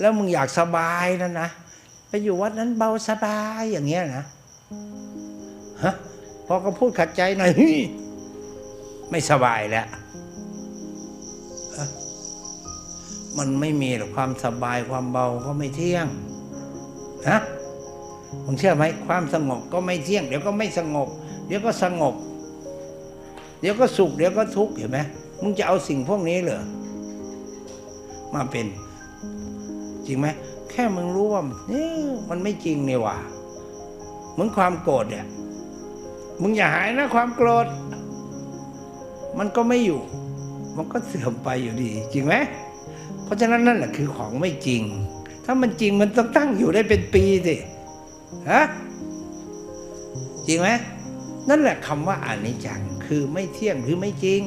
แล้วมึงอยากสบายนั่นนะไปอยู่วัดนั้นเบาสบายอย่างเงี้ยนะฮะพอก็พูดขัดใจหน่อยไม่สบายแล้วมันไม่มีหรอกความสบายความเบาก็ไม่เที่ยงนะมึงเชื่อไหมความสงบก็ไม่เที่ยง เดี๋ยวก็ไม่สงบ เดี๋ยวก็สงบ เดี๋ยวก็สุขเดี๋ยวก็ทุกข์เห็นไหมมึงจะเอาสิ่งพวกนี้เหรอมาเป็น จริงไหมแค่มึงรู้ว่านี่มันไม่จริงนี่ว่าเหมือนความโกรธเนี่ยมึงอย่าหายนะความโกรธ มันก็ไม่อยู่ มันก็เสื่อมไปอยู่ดี จริงไหมเพราะฉะนั้นนั่นแหละคือของไม่จริง ถ้ามันจริงมันต้องตั้งอยู่ได้เป็นปีสิฮะจริงไหมนั่นแหละคำว่าอนิจจังคือไม่เที่ยงคือไม่จริง